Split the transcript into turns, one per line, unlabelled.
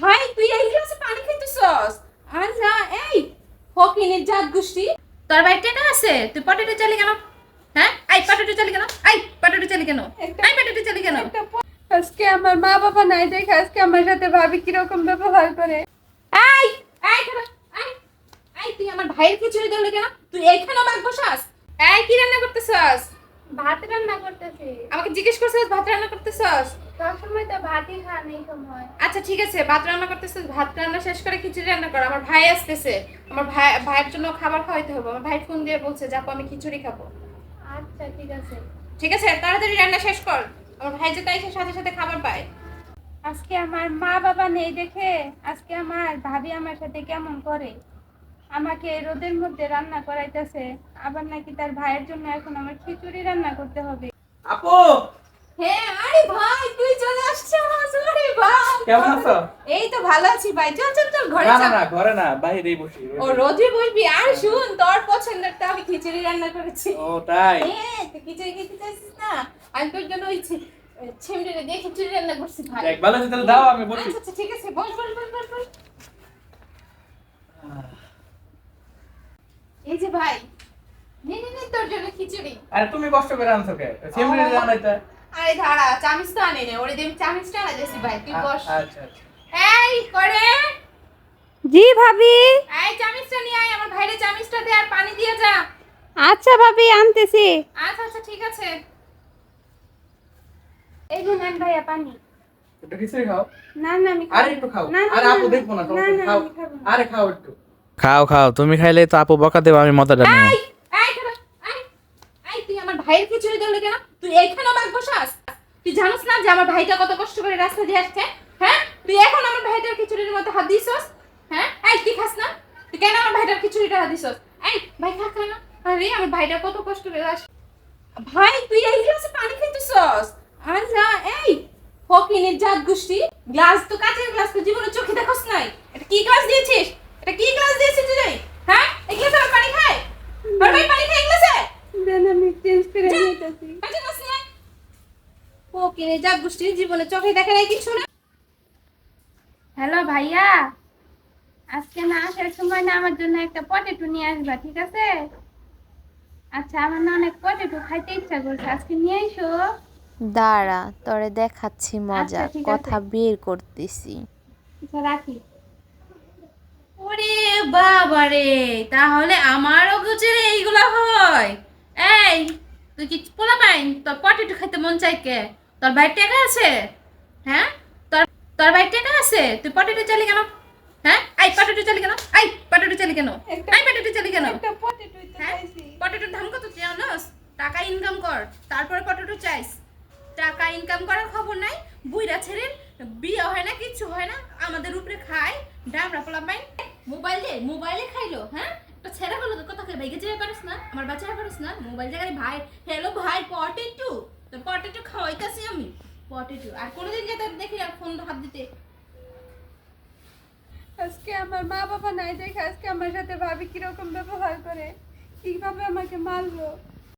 ভাই তুই এই গ্লাসে পানি খাইতেছস? আল্লাহ এই ফকিনের জাত গোষ্ঠী। তোর ভাই টেকা আছে? তুই পটেটো চালি কেন? হ্যাঁ? আই পটেটো চালি কেন? আই পটেটো চালি কেন? আই পটেটো চালি কেন?
আজকে আমার মা বাবা নাই দেখে আজকে আমার সাথে ভাবি কীরকম ব্যবহার করে।
আই আই আই আই তুই আমার ভাইয়ের খিচুড়ি দিলি কেন? তুই এইখানে বাগ বসাস? এই কি রান্না করতেছস?
ভাত রান্না করতেছি।
আমাকে জিজ্ঞেস করছিস ভাত রান্না করতেছস? আচ্ছা ঠিক আছে ভাত রান্না করতেছিস ভাত রান্না শেষ করে খিচুড়ি রান্না কর। আমার ভাই আসতেছে আমার ভাই ভাইয়ের জন্য খাবার খাওয়াইতে হবে। আমার ভাই ফোন দিয়ে বলছে যাব আমি খিচুড়ি খাব।
আচ্ছা ঠিক আছে।
ঠিক আছে তাড়াতাড়ি রান্না শেষ কর। আমার ভাই যাতে এসে সাথে সাথে খাবার পায়।
আজকে আমার মা বাবা নেই দেখে আজকে আমার ভাবি আমার সাথে কেমন করে? আমাকে রোদের মধ্যে রান্না করাইতেছে আবার নাকি তার ভাইয়ের জন্য এখন আমার খিচুড়ি রান্না করতে হবে।
আপু
হ্যাঁ আরে ভাই তুই চলে আসছিস আরে ভাই
কেমন আছো?
এই তো ভালো আছি ভাই। চল চল চল ঘরে
না না ঘরে না বাইরেই বসি
ও রোদে বসবি? আর শুন তোর পছন্দের তো আমি খিচুড়ি রান্না করেছি।
ও তাই?
হ্যাঁ তুই খিচুড়ি খেতে চাইছিস না? আমি তোর জন্য ওই ছেমিটারে দিয়ে খিচুড়ি রান্না করছি ভাই।
দেখ ভালো আছে তাহলে দাও আমি বসি।
আচ্ছা আচ্ছা ঠিক আছে বস বস বস বস বস। এই যে ভাই নে নে নে তোর জন্য খিচুড়ি।
আরে তুমি কষ্ট করে আনছো কে? সেমরি
ও।
জানাইতা
আরে দাঁড়া চামিচ তো আনে নে ওরে দিয়ে আমি চামিচটা আনা যাচ্ছি ভাই তুই বস।
আচ্ছা আচ্ছা।
এই করে।
জি ভাবি।
এই চামিচটা নিয়ে আয় আমার ভাইরে চামিচটা দে আর পানি দিয়ে যা।
আচ্ছা ভাবি আনতেছি।
আচ্ছা আচ্ছা ঠিক আছে।
এই নেন ভাইয়া পানি।
একটু খিচুড়ি খাও।
না না আমি
আরে একটু খাও। আরে আপু দেখব না খাও। আরে খাও একটু।
খাও খাও তুমি খাইলে তো আপু বকা দেবো আমি মজাটা নেব
এই এই খারাপ এই এই তুই আমার ভাইয়ের খিচুড়ি দিলি কেন? তুই এইখানে বাগ বসাস। তুই জানিস না যে আমার ভাইটা কত কষ্ট করে রাস্তা দিয়ে আসছে? হ্যাঁ? তুই এখন আমার ভাইটার খিচুড়ির মধ্যে হাত দিছস? হ্যাঁ? এই, তুই খাস না। তুই কেন আমার ভাইটার খিচুড়িটা হাত দিছস? এই, ভাই খা খা না আরে, আমার ভাইটা কত কষ্ট করে আস ভাই, তুই এই গ্লাসে পানি খাইতেছস আল্লাহ, এই, ফকিনের জাত গোষ্ঠী। গ্লাস তো কাচের গ্লাস, তো জীবনে চোখে দেখোস নাই। এটা কি গ্লাস দিয়েছিস? এটা কি গ্লাস দিয়েছিস তুই? হ্যাঁ? এই গ্লাসে পানি খায়? আর ভাই পানি খায় গ্লাসে? গোষ্ঠীর জীবনে চোখে দেখে নাই কিছু না?
হ্যালো ভাইয়া আজকে না আসার সময় না আমার জন্য একটা পটেটো নিয়ে আসবা ঠিক আছে? আচ্ছা আমার না অনেক পটেটো খাইতে ইচ্ছা করছে আজকে নিয়ে এসো
দাঁড়া তরে দেখাচ্ছি মজা
আচ্ছা, ঠিক
কথা বের করতেছি।
আচ্ছা রাখি।
ওরে বাবা রে তাহলে আমারও গুজরে এইগুলা হয়। এই তুই কি পোলা পাইন তোর পটেটো খাইতে মন চাই কে? তোর ভাই টাকা আছে? হ্যাঁ? তোর তোর ভাই টাকা আছে? তুই পটেটো চালি কেন? হ্যাঁ? আই পটেটো চালি কেন? আই পটেটো চালি কেন? আই পটেটো চালি কেন? পটেটোর দাম কত জানোস টাকা ইনকাম কর। তারপরে পটেটো চাইস। টাকা ইনকাম করার খবর নাই। বুইরা ছেড়ে বিয়ে হয় না কিচ্ছু হয় না। আমাদের উপরে খায়। ডামরা পোলা পাই মোবাইল দে মোবাইলে খাইলো হ্যাঁ? তো ছেড়ে হলো কথা কই ভাইকে যেতে পারিস না। আমার বাচ্চারা পারিস না। মোবাইল জায়গায় ভাই হ্যালো ভাই পটেটো তো পটেটো খাওয়াইতাছি আমি। পটেটো আর কোনোদিন যেতে দেখি আর ফোন হাত দিতে।
আজকে আমার মা বাবা নাই দেখে আজকে আমার সাথে ভাবি কীরকম ব্যবহার করে। কীভাবে আমাকে মারলো?